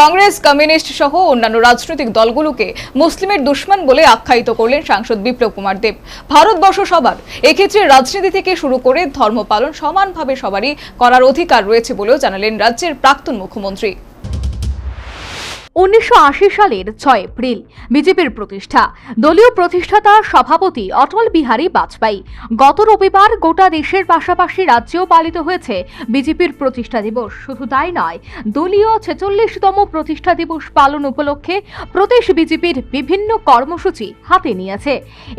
Congress, communist সহ অন্যান্য রাজনৈতিক দলগুলোকে মুসলিমের দুশ্মন বলে আখ্যায়িত করলেন সাংসদ বিপ্লব কুমার দেব। ভারতবর্ষ সবার। এক্ষেত্রে রাজনীতি থেকে শুরু করে ধর্ম পালন সমানভাবে সবারই করার অধিকার রয়েছে বলেও জানালেন রাজ্যের প্রাক্তন মুখ্যমন্ত্রী। উনিশশো আশি সালের ছয় এপ্রিল, বিজেপির প্রতিষ্ঠা। দলীয় প্রতিষ্ঠাতা সভাপতি অটল বিহারী বাজপেয়ী। গত রবিবার গোটা দেশের পাশাপাশি রাজ্যেও পালিত হয়েছে বিজেপির প্রতিষ্ঠা দিবস। শুধু তাই নয়, দলীয় ছেচল্লিশতম প্রতিষ্ঠা দিবস পালন উপলক্ষে প্রদেশ বিজেপির বিভিন্ন কর্মসূচি হাতে নিয়েছে।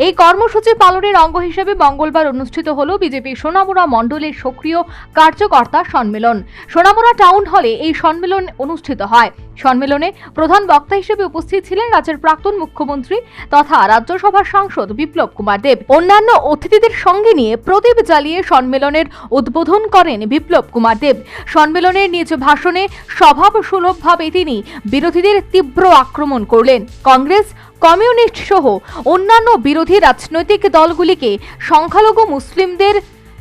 এই কর্মসূচি পালনের অঙ্গ হিসেবে মঙ্গলবার অনুষ্ঠিত হল বিজেপি সোনামুড়া মণ্ডলের সক্রিয় কার্যকর্তা সম্মেলন। সোনামুড়া টাউন হলে এই সম্মেলন অনুষ্ঠিত হয়। সম্মেলনে প্রধান বক্তা হিসেবে উপস্থিত ছিলেন রাজ্যের প্রাক্তন মুখ্যমন্ত্রী তথা রাজ্যসভার সাংসদ বিপ্লব কুমার দেব। অন্যান্য অতিথিদের সঙ্গে নিয়ে প্রদীপ জ্বালিয়ে সম্মেলনের উদ্বোধন করেন বিপ্লব কুমার দেব। সম্মেলনের নিজ ভাষণে স্বভাব সুলভভাবে তিনি বিরোধীদের তীব্র আক্রমণ করলেন। কংগ্রেস, কমিউনিস্ট সহ অন্যান্য বিরোধী রাজনৈতিক দলগুলিকে সংখ্যালঘু মুসলিমদের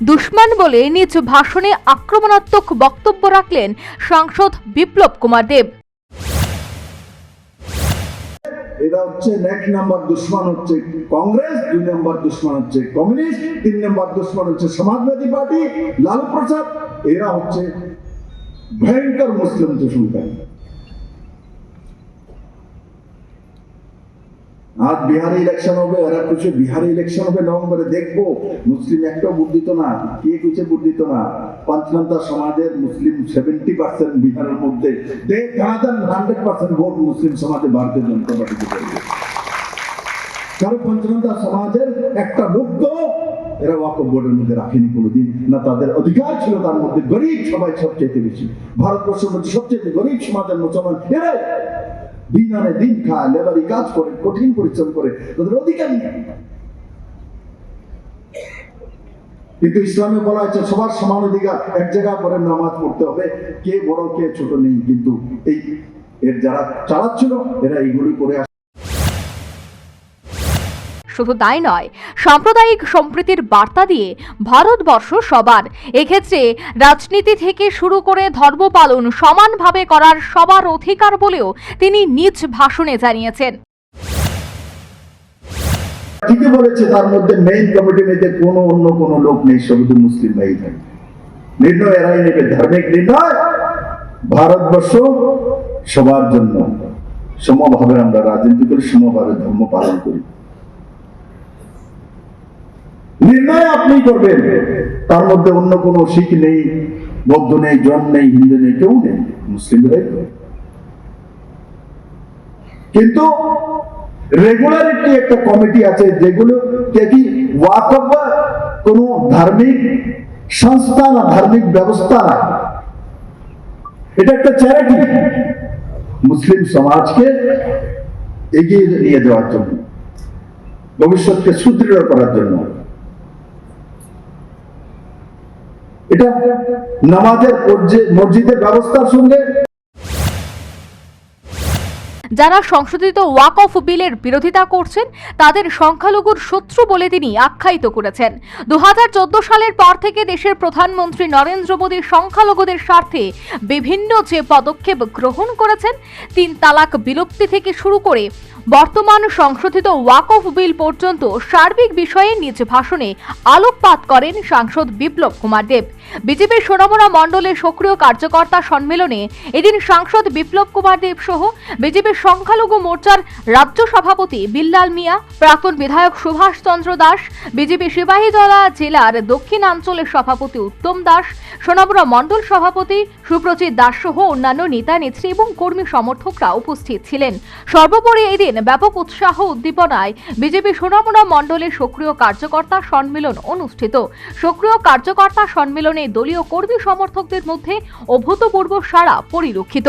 দুশ্মন বলে নিজ ভাষণে আক্রমণাত্মক বক্তব্য রাখলেন সাংসদ বিপ্লব কুমার দেব। এটা হচ্ছে এক নাম্বার দুশ্মন হচ্ছে কংগ্রেস, দুই নাম্বার দুশ্মন হচ্ছে কমিউনিস্ট, তিন নাম্বার দুশ্মন হচ্ছে সমাজবাদী পার্টি, লালু প্রসাদ। এরা হচ্ছে ভয়ঙ্কর মুসলিম দুশ্মন। আজ বিহারে ইলেকশন হবে, ওরা কিছু বিহারে ইলেকশন হবে, নভেম্বরে দেখব। মুসলিম একটাও ভোট দিত না। কে কিছু ভোট দিত না? পঞ্চনতা সমাজের মুসলিম সেভেন্টি পার্সেন্ট বিহারের মধ্যে। হান্ড্রেড পার্সেন্ট ভোট মুসলিম সমাজে ভারতীয় জনতা পার্টিকে দেবে। কারণ পঞ্চনতা সমাজের একটা লোক এরা ওয়াকফ বোর্ডের মধ্যে রাখেনি কোনোদিন। না তাদের অধিকার ছিল, তার মধ্যে গরিব সবাই সবচেয়ে বেশি। ভারতবর্ষের মধ্যে সবচেয়ে গরিব সমাজের মুসলমান এরাই। দিন আনে দিন খায়, লেবারি কাজ করে, কঠিন পরিশ্রম করে, তাদের অধিকার নেই কিন্তু ইসলামে বলা হয়েছে, সবার সমান অধিকার, এক জায়গায় করে নামাজ পড়তে হবে। কে বড়, কে ছোট নেই, কিন্তু এই এর যারা চালাচ্ছিল, এরা এইগুলি করে শুধু তাই নয়, সাম্প্রদায়িক সম্প্রীতির বার্তা দিয়ে ভারতবর্ষ সবার। এক্ষেত্রে রাজনীতি থেকে শুরু করে ধর্ম পালন সমানভাবে করার সবার অধিকার বলেও তিনি নিজ ভাষণে জানিয়েছেন। ঠিকই বলেছে, তার মধ্যে মেইন কমিটিতে কোনো অন্য কোনো লোক নেই শুধু মুসলিম ভাই থাকে নির্ণয় এরাই নেবে, ধার্মিক নির্ণয় ভারতবর্ষ সবার জন্য। সমভাবে আমরা রাজনীতি করি, সমভাবে ধর্ম পালন করি। নির্ণয় আপনি করবেন। তার মধ্যে অন্য কোনো শিখ নেই, বৌদ্ধ নেই, জন নেই, হিন্দু নেই, কেউ নেই, মুসলিমরাই কিন্তু রেগুলারিটি একটা কমিটি আছে যেগুলো কে কোন ধার্মিক সংস্থা না, ধার্মিক ব্যবস্থা এটা একটা চ্যারিটি মুসলিম সমাজকে এগিয়ে নিয়ে যাওয়ার জন্য, ভবিষ্যৎকে সুদৃঢ় করার জন্য। এটা নামাজের মসজিদের ব্যবস্থার সঙ্গে যারা সংশোধিত ওয়াক অফ বিলের বিরোধিতা করছেন, তাদের সংখ্যালঘুর শত্রু বলে তিনি আখ্যায়িত করেছেন। দুহাজার চোদ্দ সালের পর থেকে দেশের প্রধানমন্ত্রী নরেন্দ্র মোদী সংখ্যালঘুদের স্বার্থে বিভিন্ন যে পদক্ষেপ গ্রহণ করেছেন, তিন তালাক বিলুপ্তি থেকে শুরু করে বর্তমান সংশোধিত ওয়াক অফ বিল পর্যন্ত সার্বিক বিষয়ে নিজ ভাষণে আলোকপাত করেন সাংসদ বিপ্লব কুমার দেব। বিজেপির সোনামুড়া মণ্ডলের সক্রিয় কার্যকর্তা সম্মেলনে এদিন সাংসদ বিপ্লব কুমার দেব সহ বিজেপির সংখ্যালঘু মোর্চার রাজ্য সভাপতি বিল্লাল মিয়া, প্রাক্তন বিধায়ক সুভাষ চন্দ্র দাস, বিজেপি সিপাহীজলা জেলার দক্ষিণাঞ্চলের সভাপতি উত্তম দাস সোনামুড়া মণ্ডল সভাপতি সুপ্রচিত দাস সহ অন্যান্য নেতা, নেত্রী এবং কর্মী সমর্থকরা উপস্থিত ছিলেন। সর্বোপরি এদিন ব্যাপক উৎসাহ উদ্দীপনায় বিজেপি সোনামুড়া মণ্ডলের সক্রিয় কার্যকর্তা সম্মেলন অনুষ্ঠিত। সক্রিয় কার্যকর্তা সম্মেলনে দলীয় কর্মী সমর্থকদের মধ্যে অভূতপূর্ব সাড়া পরিলক্ষিত।